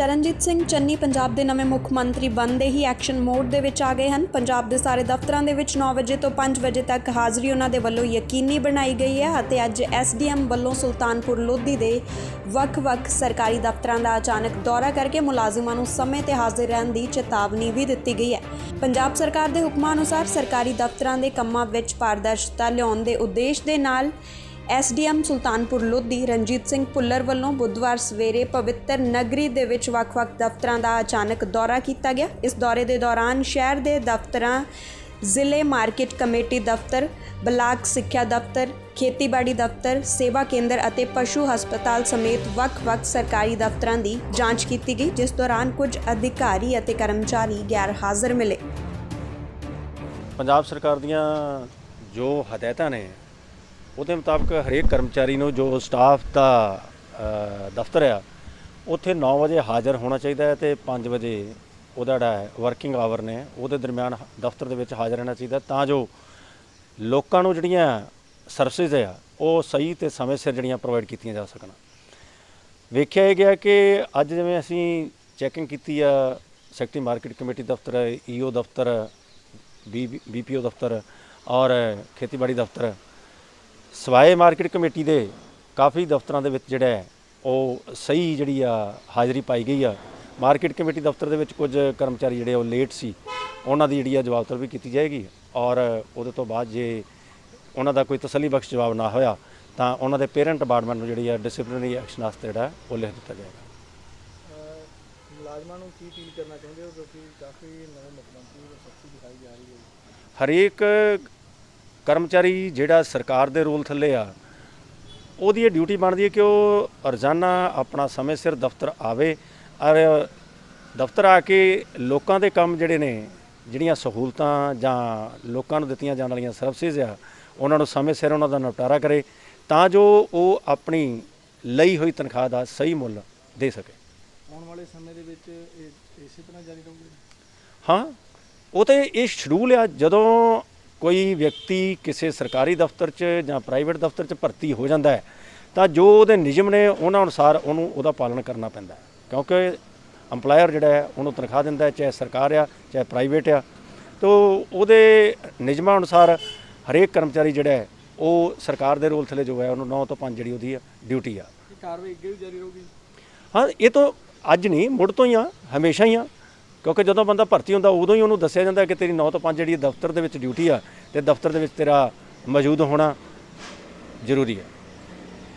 ਚਰਨਜੀਤ ਸਿੰਘ ਚੰਨੀ ਪੰਜਾਬ ਦੇ ਨਵੇਂ ਮੁੱਖ ਮੰਤਰੀ ਬਣਦੇ ਹੀ ਐਕਸ਼ਨ ਮੋਡ ਦੇ ਵਿੱਚ ਆ ਗਏ ਹਨ। ਪੰਜਾਬ ਦੇ ਸਾਰੇ ਦਫ਼ਤਰਾਂ ਦੇ ਵਿੱਚ 9 ਵਜੇ ਤੋਂ 5 ਵਜੇ ਤੱਕ ਹਾਜ਼ਰੀ ਉਹਨਾਂ ਦੇ ਵੱਲੋਂ ਯਕੀਨੀ ਬਣਾਈ ਗਈ ਹੈ ਅਤੇ ਅੱਜ ਐਸਡੀਐਮ ਵੱਲੋਂ ਸੁਲਤਾਨਪੁਰ ਲੋਧੀ ਦੇ ਵੱਖ-ਵੱਖ ਸਰਕਾਰੀ ਦਫ਼ਤਰਾਂ ਦਾ ਅਚਾਨਕ ਦੌਰਾ ਕਰਕੇ ਮੁਲਾਜ਼ਮਾਂ ਨੂੰ ਸਮੇਂ ਤੇ ਹਾਜ਼ਰ ਰਹਿਣ ਦੀ ਚੇਤਾਵਨੀ ਵੀ ਦਿੱਤੀ ਗਈ ਹੈ। ਪੰਜਾਬ ਸਰਕਾਰ ਦੇ ਹੁਕਮਾਂ ਅਨੁਸਾਰ ਸਰਕਾਰੀ ਦਫ਼ਤਰਾਂ ਦੇ ਕੰਮਾਂ ਵਿੱਚ ਪਾਰਦਰਸ਼ਤਾ ਲਿਆਉਣ ਦੇ ਉਦੇਸ਼ ਦੇ ਨਾਲ ਐਸਡੀਐਮ ਸੁਲਤਾਨਪੁਰ ਲੋਧੀ ਰਣਜੀਤ ਸਿੰਘ ਭੁੱਲਰ ਵੱਲੋਂ ਬੁੱਧਵਾਰ ਸਵੇਰੇ ਪਵਿੱਤਰ ਨਗਰੀ ਦੇ ਵਿੱਚ ਵੱਖ-ਵੱਖ ਦਫ਼ਤਰਾਂ ਦਾ ਅਚਾਨਕ ਦੌਰਾ ਕੀਤਾ ਗਿਆ। ਇਸ ਦੌਰੇ ਦੇ ਦੌਰਾਨ ਸ਼ਹਿਰ ਦੇ ਦਫ਼ਤਰਾਂ, ਜ਼ਿਲ੍ਹੇ ਮਾਰਕੀਟ ਕਮੇਟੀ ਦਫ਼ਤਰ, ਬਲਾਕ ਸਿੱਖਿਆ ਦਫ਼ਤਰ, ਖੇਤੀਬਾੜੀ ਦਫ਼ਤਰ, ਸੇਵਾ ਕੇਂਦਰ ਅਤੇ ਪਸ਼ੂ ਹਸਪਤਾਲ ਸਮੇਤ ਵੱਖ-ਵੱਖ ਸਰਕਾਰੀ ਦਫ਼ਤਰਾਂ ਦੀ ਜਾਂਚ ਕੀਤੀ ਗਈ, ਜਿਸ ਦੌਰਾਨ ਕੁਝ ਅਧਿਕਾਰੀ ਅਤੇ ਕਰਮਚਾਰੀ ਗੈਰ ਹਾਜ਼ਰ ਮਿਲੇ। ਪੰਜਾਬ ਸਰਕਾਰ ਦੀਆਂ ਜੋ ਹਦਾਇਤਾਂ ਨੇ ਉਹਦੇ ਮੁਤਾਬਕ ਹਰੇਕ ਕਰਮਚਾਰੀ ਨੂੰ ਜੋ ਸਟਾਫ ਦਾ ਦਫ਼ਤਰ ਆ, ਉੱਥੇ 9 ਵਜੇ ਹਾਜ਼ਰ ਹੋਣਾ ਚਾਹੀਦਾ ਹੈ ਤੇ 5 ਵਜੇ ਉਹਦਾ ਜਿਹੜਾ ਵਰਕਿੰਗ ਆਵਰ ਨੇ, ਉਹਦੇ ਦਰਮਿਆਨ ਦਫ਼ਤਰ ਦੇ ਵਿੱਚ ਹਾਜ਼ਰ ਰਹਿਣਾ ਚਾਹੀਦਾ ਤਾਂ ਜੋ ਲੋਕਾਂ ਨੂੰ ਜਿਹੜੀਆਂ ਸਰਵਿਸਿਜ਼ ਆ, ਉਹ ਸਹੀ ਤੇ ਸਮੇਂ ਸਿਰ ਜਿਹੜੀਆਂ ਪ੍ਰੋਵਾਈਡ ਕੀਤੀਆਂ ਜਾ ਸਕਣ। ਵੇਖਿਆ ਇਹ ਗਿਆ ਕਿ ਅੱਜ ਜਿਵੇਂ ਅਸੀਂ ਚੈਕਿੰਗ ਕੀਤੀ ਆ ਸੈਕਟਰੀ ਮਾਰਕੀਟ ਕਮੇਟੀ ਦਫ਼ਤਰ ਈਓ ਦਫ਼ਤਰ ਬੀਪੀਓ ਦਫ਼ਤਰ ਔਰ ਖੇਤੀਬਾੜੀ ਦਫ਼ਤਰ ਸਵਾਏ ਮਾਰਕੀਟ ਕਮੇਟੀ ਦੇ ਕਾਫੀ ਦਫ਼ਤਰਾਂ ਦੇ ਵਿੱਚ ਜਿਹੜਾ ਉਹ ਸਹੀ ਜਿਹੜੀ ਆ ਹਾਜ਼ਰੀ ਪਾਈ ਗਈ ਆ। ਮਾਰਕੀਟ ਕਮੇਟੀ ਦਫ਼ਤਰ ਦੇ ਵਿੱਚ ਕੁਝ ਕਰਮਚਾਰੀ ਜਿਹੜੇ ਉਹ ਲੇਟ ਸੀ। ਉਹਨਾਂ ਦੀ ਜਿਹੜੀ ਆ ਜਵਾਬ ਤਲਬੀ ਕੀਤੀ ਜਾਏਗੀ ਔਰ ਉਹਦੇ ਤੋਂ ਬਾਅਦ ਜੇ ਉਹਨਾਂ ਦਾ ਕੋਈ ਤਸੱਲੀ ਬਖਸ਼ ਜਵਾਬ ਨਾ ਹੋਇਆ ਤਾਂ ਉਹਨਾਂ ਦੇ ਪੇਰੈਂਟ ਡਿਪਾਰਟਮੈਂਟ ਨੂੰ ਜਿਹੜੀ ਆ ਡਿਸਪਲਿਨਰੀ ਐਕਸ਼ਨ ਵਾਸਤੇ ਜਿਹੜਾ ਉਹ ਲਿਖ ਦਿੱਤਾ ਜਾਏਗਾ। ਮੁਲਾਜ਼ਮਾਂ ਨੂੰ ਕੀ ਅਪੀਲ ਕਰਨਾ ਚਾਹੁੰਦੇ ਹੋ? ਕਿਉਂਕਿ ਕਾਫੀ ਨਵੇਂ ਮੁੱਖ ਮੰਤਰੀ ਨੂੰ ਸਖਤੀ ਦਿਖਾਈ ਜਾ ਰਹੀ ਹੈ। ਹਰੇਕ ਕਰਮਚਾਰੀ ਜਿਹੜਾ ਸਰਕਾਰ ਦੇ ਰੂਲ ਥੱਲੇ ਆ ਉਹਦੀ ਇਹ ਡਿਊਟੀ ਬਣਦੀ ਹੈ ਕਿ ਉਹ ਰੋਜ਼ਾਨਾ ਆਪਣਾ ਸਮੇਂ ਸਿਰ ਦਫ਼ਤਰ ਆਵੇ ਔਰ ਦਫ਼ਤਰ ਆ ਕੇ ਲੋਕਾਂ ਦੇ ਕੰਮ ਜਿਹੜੇ ਨੇ ਜਿਹੜੀਆਂ ਸਹੂਲਤਾਂ ਜਾਂ ਲੋਕਾਂ ਨੂੰ ਦਿੱਤੀਆਂ ਜਾਣ ਵਾਲੀਆਂ ਸਰਵਿਸਿਜ਼ ਆ ਉਹਨਾਂ ਨੂੰ ਸਮੇਂ ਸਿਰ ਉਹਨਾਂ ਦਾ ਨਿਪਟਾਰਾ ਕਰੇ ਤਾਂ ਜੋ ਉਹ ਆਪਣੀ ਲਈ ਹੋਈ ਤਨਖਾਹ ਦਾ ਸਹੀ ਮੁੱਲ ਦੇ ਸਕੇ। ਆਉਣ ਵਾਲੇ ਸਮੇਂ ਦੇ ਵਿੱਚ ਇਹ ਇਸੇ ਤਰ੍ਹਾਂ ਜਾਰੀ ਰਹੂਗੀ? ਹਾਂ ਉਹ ਤੇ ਇਹ ਸ਼ਡਿਊਲ ਆ ਜਦੋਂ ਕੋਈ ਵਿਅਕਤੀ ਕਿਸੇ ਸਰਕਾਰੀ ਦਫ਼ਤਰ 'ਚ ਜਾਂ ਪ੍ਰਾਈਵੇਟ ਦਫ਼ਤਰ 'ਚ ਭਰਤੀ ਹੋ ਜਾਂਦਾ ਹੈ ਤਾਂ ਜੋ ਉਹਦੇ ਨਿਯਮ ਨੇ ਉਹਨਾਂ ਅਨੁਸਾਰ ਉਹਨੂੰ ਉਹਦਾ ਪਾਲਣ ਕਰਨਾ ਪੈਂਦਾ ਹੈ। ਕਿਉਂਕਿ EMPLOYER ਜਿਹੜਾ ਹੈ ਉਹਨੂੰ ਤਨਖਾਹ ਦਿੰਦਾ ਹੈ ਚਾਹੇ ਸਰਕਾਰ ਆ ਚਾਹੇ ਪ੍ਰਾਈਵੇਟ ਆ। ਤੋ ਉਹਦੇ ਨਿਯਮਾਂ ਅਨੁਸਾਰ ਹਰੇਕ ਕਰਮਚਾਰੀ ਜਿਹੜਾ ਹੈ ਉਹ ਸਰਕਾਰ ਦੇ ਰੋਲ ਥੱਲੇ ਜੋ ਹੈ ਉਹਨੂੰ 9 ਤੋਂ 5 ਜਿਹੜੀ ਉਹਦੀ ਡਿਊਟੀ ਆ। ਕਾਰਵਾਈ ਅੱਗੇ ਵੀ ਜਾਰੀ ਰਹੂਗੀ? ਹਾਂ ਇਹ ਤਾਂ ਅੱਜ ਨਹੀਂ ਮੁੱਢ ਤੋਂ ਹੀ ਆ ਹਮੇਸ਼ਾ ਹੀ ਆ। ਕਿਉਂਕਿ ਜਦੋਂ ਬੰਦਾ ਭਰਤੀ ਹੁੰਦਾ, ਉਦੋਂ ਹੀ ਉਹਨੂੰ ਦੱਸਿਆ ਜਾਂਦਾ ਕਿ ਤੇਰੀ 9 ਤੋਂ 5 ਜਿਹੜੀ ਦਫ਼ਤਰ ਦੇ ਵਿੱਚ ਡਿਊਟੀ ਆ, ਤੇ ਦਫ਼ਤਰ ਦੇ ਵਿੱਚ ਤੇਰਾ ਮੌਜੂਦ ਹੋਣਾ ਜ਼ਰੂਰੀ ਹੈ